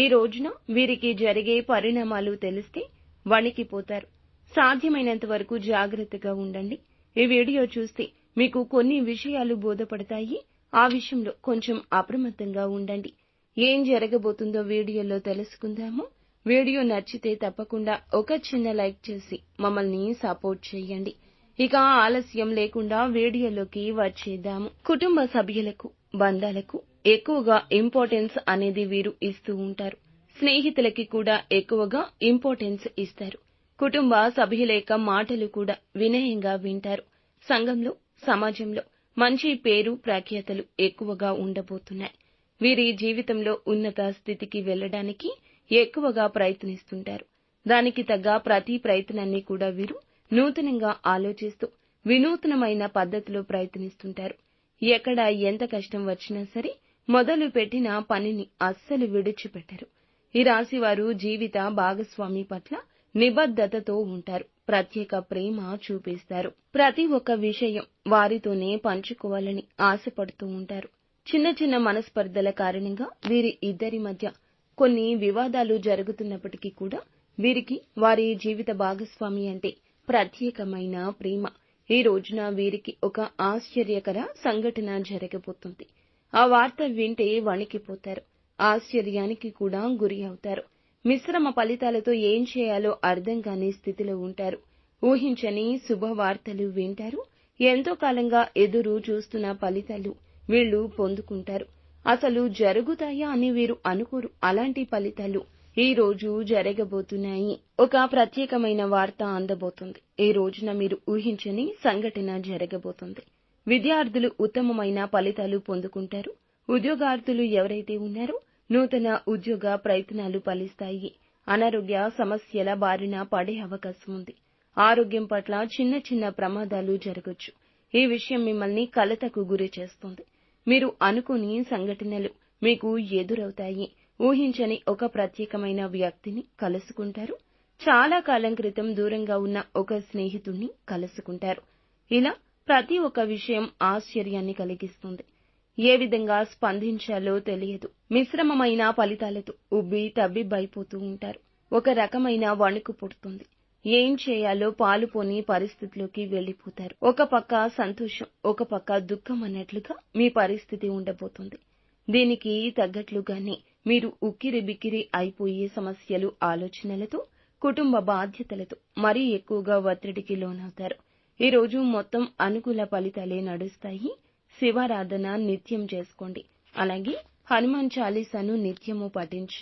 ఈ రోజున వీరికి జరిగే పరిణామాలు తెలిస్తే వణికిపోతారు. సాధ్యమైనంత వరకు జాగ్రత్తగా ఉండండి. ఈ వీడియో చూస్తే మీకు కొన్ని విషయాలు బోధపడతాయి. ఆ విషయంలో కొంచెం అప్రమత్తంగా ఉండండి. ఏం జరగబోతుందో వీడియోలో తెలుసుకుందాము. వీడియో నచ్చితే తప్పకుండా ఒక చిన్న లైక్ చేసి మమ్మల్ని సపోర్ట్ చేయండి. ఇక ఆలస్యం లేకుండా వీడియోలోకి వచ్చేద్దాము. కుటుంబ సభ్యులకు బంధాలకు ఎక్కువగా ఇంపార్టెన్స్ అనేది వీరు ఇస్తూ ఉంటారు. స్నేహితులకి కూడా ఎక్కువగా ఇంపార్టెన్స్ ఇస్తారు. కుటుంబ సభ్యుల యొక్క మాటలు కూడా వినయంగా వింటారు. సంఘంలో సమాజంలో మంచి పేరు ప్రఖ్యాతలు ఎక్కువగా ఉండబోతున్నాయి. వీరి జీవితంలో ఉన్నత స్థితికి వెళ్ళడానికి ఎక్కువగా ప్రయత్నిస్తుంటారు. దానికి తగ్గ ప్రతి ప్రయత్నాన్ని కూడా వీరు నూతనంగా ఆలోచిస్తూ వినూత్నమైన పద్ధతిలో ప్రయత్నిస్తుంటారు. ఎక్కడ ఎంత కష్టం వచ్చినా సరే మొదలుపెట్టిన పనిని అస్సలు విడిచిపెట్టరు. ఈ రాశివారు జీవిత భాగస్వామి పట్ల నిబద్ధతతో ఉంటారు. ప్రత్యేక ప్రేమ చూపిస్తారు. ప్రతి ఒక్క విషయం వారితోనే పంచుకోవాలని ఆశపడుతూ ఉంటారు. చిన్న చిన్న మనస్పర్ధల కారణంగా వీరి ఇద్దరి మధ్య కొన్ని వివాదాలు జరుగుతున్నప్పటికీ కూడా వీరికి వారి జీవిత భాగస్వామి అంటే ప్రత్యేకమైన ప్రేమ. ఈ రోజున వీరికి ఒక ఆశ్చర్యకర సంఘటన జరగబోతుంది. ఆ వార్త వింటే వణికిపోతారు. ఆశ్చర్యానికి కూడా గురి అవుతారు. మిశ్రమ ఫలితాలతో ఏం చేయాలో అర్థం కాని స్థితిలో ఉంటారు. ఊహించని శుభవార్తలు వింటారు. ఎంతో కాలంగా ఎదురు చూస్తున్న ఫలితాలు వీళ్ళు పొందుకుంటారు. అసలు జరుగుతాయా అని వీరు అనుకోరు. అలాంటి ఫలితాలు ఈ రోజు జరగబోతున్నాయి. ఒక ప్రత్యేకమైన వార్త అందబోతుంది. ఈ రోజున మీరు ఊహించని సంఘటన జరగబోతుంది. విద్యార్థులు ఉత్తమమైన ఫలితాలు పొందుకుంటారు. ఉద్యోగార్థులు ఎవరైతే ఉన్నారో నూతన ఉద్యోగ ప్రయత్నాలు ఫలిస్తాయి. అనారోగ్య సమస్యల బారిన పడే అవకాశం ఉంది. ఆరోగ్యం పట్ల చిన్న చిన్న ప్రమాదాలు జరగొచ్చు. ఈ విషయం మిమ్మల్ని కలతకు గురి చేస్తుంది. మీరు అనుకోని సంఘటనలు మీకు ఎదురవుతాయి. ఊహించని ఒక ప్రత్యేకమైన వ్యక్తిని కలుసుకుంటారు. చాలా కాలం క్రితం దూరంగా ఉన్న ఒక స్నేహితుణ్ణి కలుసుకుంటారు. ఇలా ప్రతి ఒక్క విషయం ఆశ్చర్యాన్ని కలిగిస్తుంది. ఏ విధంగా స్పందించాలో తెలియదు. మిశ్రమమైన ఫలితాలతో ఉబ్బి తబ్బిబ్బైపోతూ ఉంటారు. ఒక రకమైన వణుకు పుడుతుంది. ఏం చేయాలో పాలుపోని పరిస్థితిలోకి వెళ్ళిపోతారు ఒక పక్క సంతోషం ఒక పక్క దుఃఖం అన్నట్లుగా మీ పరిస్థితి ఉండబోతుంది. దీనికి తగ్గట్లుగానే మీరు ఉక్కిరి బిక్కిరి అయిపోయే సమస్యలు ఆలోచనలతో కుటుంబ బాధ్యతలతో మరీ ఎక్కువగా ఒత్తిడికి లోనవుతారు. ఈ రోజు మొత్తం అనుకూల ఫలితాలే నడుస్తాయి. శివారాధన నిత్యం చేసుకోండి. అలాగే హనుమాన్ చాలీసాను నిత్యము పఠించండి